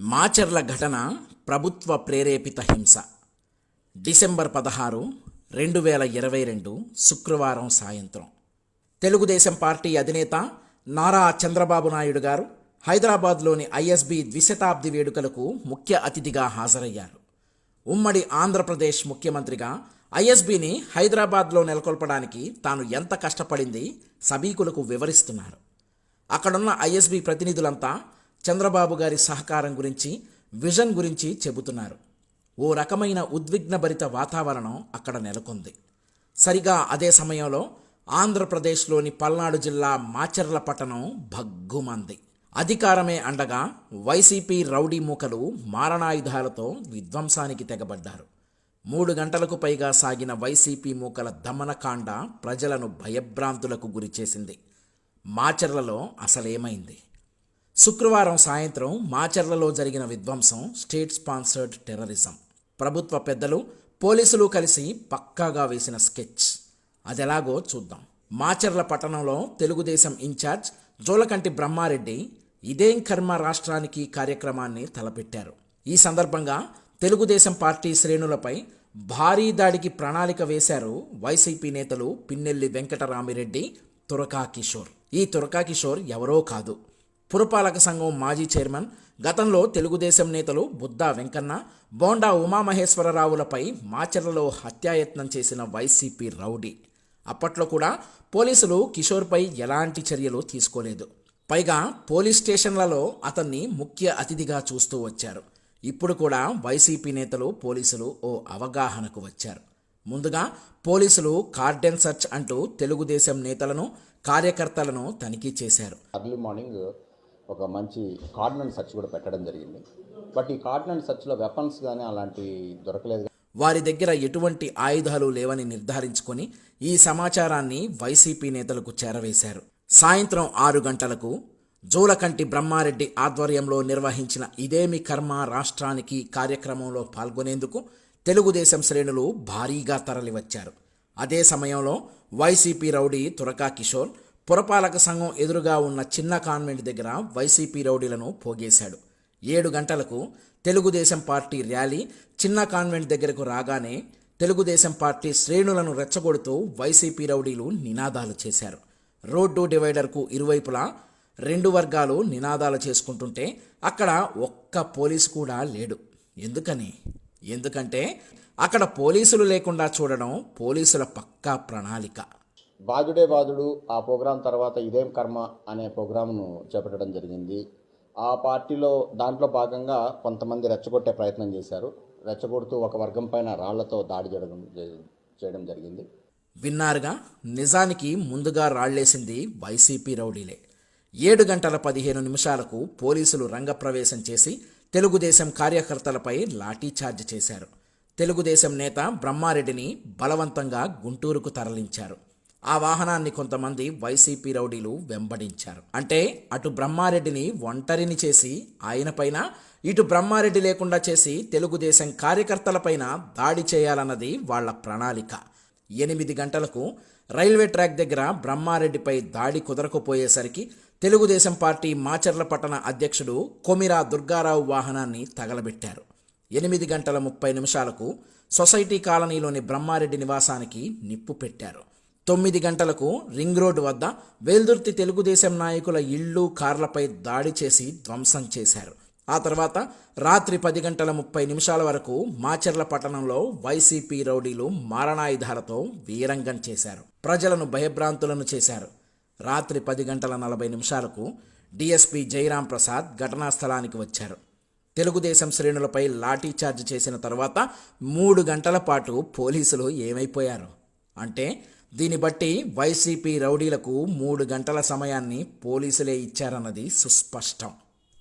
మాచర్ల ఘటన ప్రభుత్వ ప్రేరేపిత హింస. డిసెంబర్ పదహారు రెండు వేల ఇరవై రెండు శుక్రవారం సాయంత్రం. తెలుగుదేశం పార్టీ అధినేత నారా చంద్రబాబు నాయుడు గారు హైదరాబాద్లోని ఐఎస్బి ద్విశతాబ్ది వేడుకలకు ముఖ్య అతిథిగా హాజరయ్యారు. ఉమ్మడి ఆంధ్రప్రదేశ్ ముఖ్యమంత్రిగా ఐఎస్బిని హైదరాబాద్లో నెలకొల్పడానికి తాను ఎంత కష్టపడింది సభీకులకు వివరిస్తున్నారు. అక్కడున్న ఐఎస్బి ప్రతినిధులంతా చంద్రబాబు గారి సహకారం గురించి విజన్ గురించి చెబుతున్నారు. ఓ రకమైన ఉద్విగ్నభరిత వాతావరణం అక్కడ నెలకొంది. సరిగా అదే సమయంలో ఆంధ్రప్రదేశ్లోని పల్నాడు జిల్లా మాచర్ల పట్టణం భగ్గుమంది. అధికారమే అండగా వైసీపీ రౌడీ మూకలు మారణాయుధాలతో విధ్వంసానికి తెగబడ్డారు. మూడు గంటలకు పైగా సాగిన వైసీపీ మూకల దమనకాండ ప్రజలను భయభ్రాంతులకు గురిచేసింది. మాచర్లలో అసలేమైంది? శుక్రవారం సాయంత్రం మాచర్లలో జరిగిన విధ్వంసం స్టేట్ స్పాన్సర్డ్ టెర్రరిజం. ప్రభుత్వ పెద్దలు పోలీసులు కలిసి పక్కాగా వేసిన స్కెచ్. అదెలాగో చూద్దాం. మాచర్ల పట్టణంలో తెలుగుదేశం ఇన్ఛార్జ్ జోలకంటి బ్రహ్మారెడ్డి ఇదేం కర్మ రాష్ట్రానికి కార్యక్రమాన్ని తలపెట్టారు. ఈ సందర్భంగా తెలుగుదేశం పార్టీ శ్రేణులపై భారీ దాడికి ప్రణాళిక వేశారు వైసీపీ నేతలు పిన్నెల్లి వెంకటరామిరెడ్డి తురకా కిషోర్ ఈ తురకా కిషోర్ ఎవరో కాదు. పురపాలక సంఘం మాజీ చైర్మన్ గతంలో తెలుగుదేశం నేతలు బుద్దా వెంకన్న బోండా ఉమామహేశ్వరరావులపై మాచర్లలో హత్యాయత్నం చేసిన వైసీపీ రౌడీ. అప్పట్లో కూడా పోలీసులు కిషోర్పై ఎలాంటి చర్యలు తీసుకోలేదు. పైగా పోలీస్ స్టేషన్లలో అతన్ని ముఖ్య అతిథిగా చూస్తూ వచ్చారు. ఇప్పుడు కూడా వైసీపీ నేతలు పోలీసులు ఓ అవగాహనకు వచ్చారు. ముందుగా పోలీసులు కార్డెన్ సర్చ్ అంటూ తెలుగుదేశం నేతలను కార్యకర్తలను తనిఖీ చేశారు. అర్లీ మార్నింగ్ ఒక మంచి కార్డినెంట్ సర్చ్ కూడా పెట్టడం జరిగింది. బట్ ఈ కార్డినెంట్ సర్చ్లో వెపన్స్ కానీ అలాంటివి దొరకలేదు. వారి దగ్గర ఎటువంటి ఆయుధాలు లేవని నిర్ధారించుకొని ఈ సమాచారాన్ని వైసీపీ నేతలకు చేరవేశారు. సాయంత్రం ఆరు గంటలకు జోలకంటి బ్రహ్మారెడ్డి ఆధ్వర్యంలో నిర్వహించిన ఇదేమి కర్మ రాష్ట్రానికి కార్యక్రమంలో పాల్గొనేందుకు తెలుగుదేశం శ్రేణులు భారీగా తరలివచ్చారు. అదే సమయంలో వైసీపీ రౌడీ తురకా కిషోర్ పురపాలక సంఘం ఎదురుగా ఉన్న చిన్న కాన్వెంట్ దగ్గర వైసీపీ రౌడీలను పోగేశాడు. ఏడు గంటలకు తెలుగుదేశం పార్టీ ర్యాలీ చిన్న కాన్వెంట్ దగ్గరకు రాగానే తెలుగుదేశం పార్టీ శ్రేణులను రెచ్చగొడుతూ వైసీపీ రౌడీలు నినాదాలు చేశారు. రోడ్డు డివైడర్కు ఇరువైపులా రెండు వర్గాలు నినాదాలు చేసుకుంటుంటే అక్కడ ఒక్క పోలీసు కూడా లేడు. ఎందుకని? ఎందుకంటే అక్కడ పోలీసులు లేకుండా చూడడం పోలీసుల పక్కా ప్రణాళిక. బాధుడే బాధుడు ఆ ప్రోగ్రాం తర్వాత ఇదేం కర్మ అనే ప్రోగ్రాంను చేపట్టడం జరిగింది. ఆ పార్టీలో దాంట్లో భాగంగా కొంతమంది రెచ్చగొట్టే ప్రయత్నం చేశారు. రెచ్చగొడుతూ ఒక వర్గం పైన రాళ్ళతో దాడి చేయడం చేయడం జరిగింది. విన్నారుగా? నిజానికి ముందుగా రాళ్ళేసింది వైసీపీ రౌడీలే. ఏడు గంటల పదిహేను నిమిషాలకు పోలీసులు రంగప్రవేశం చేసి తెలుగుదేశం కార్యకర్తలపై లాఠీఛార్జ్ చేశారు. తెలుగుదేశం నేత బ్రహ్మారెడ్డిని బలవంతంగా గుంటూరుకు తరలించారు. ఆ వాహనాన్ని కొంతమంది వైసీపీ రౌడీలు వెంబడించారు. అంటే అటు బ్రహ్మారెడ్డిని ఒంటరిని చేసి ఆయనపైన ఇటు బ్రహ్మారెడ్డి లేకుండా చేసి తెలుగుదేశం కార్యకర్తలపైన దాడి చేయాలన్నది వాళ్ళ ప్రణాళిక. ఎనిమిది గంటలకు రైల్వే ట్రాక్ దగ్గర బ్రహ్మారెడ్డిపై దాడి కుదరకపోయేసరికి తెలుగుదేశం పార్టీ మాచర్ల పట్టణ అధ్యక్షుడు కొమిరా దుర్గారావు వాహనాన్ని తగలబెట్టారు. ఎనిమిది గంటల ముప్పై నిమిషాలకు సొసైటీ కాలనీలోని బ్రహ్మారెడ్డి నివాసానికి నిప్పు పెట్టారు. తొమ్మిది గంటలకు రింగ్ రోడ్డు వద్ద వేల్దుర్తి తెలుగుదేశం నాయకుల ఇళ్ళు కార్లపై దాడి చేసి ధ్వంసం చేశారు. ఆ తర్వాత రాత్రి పది గంటల ముప్పై నిమిషాల వరకు మాచర్ల పట్టణంలో వైసీపీ రౌడీలు మారణాయుధాలతో వీరంగం చేశారు. ప్రజలను భయభ్రాంతులను చేశారు. రాత్రి పది గంటల నలభై నిమిషాలకు డీఎస్పీ జయరాం ప్రసాద్ ఘటనా స్థలానికి వచ్చారు. తెలుగుదేశం శ్రేణులపై లాఠీచార్జ్ చేసిన తర్వాత మూడు గంటల పాటు పోలీసులు ఏమైపోయారు? అంటే దీన్ని బట్టి వైసీపీ రౌడీలకు మూడు గంటల సమయాన్ని పోలీసులే ఇచ్చారన్నది సుస్పష్టం.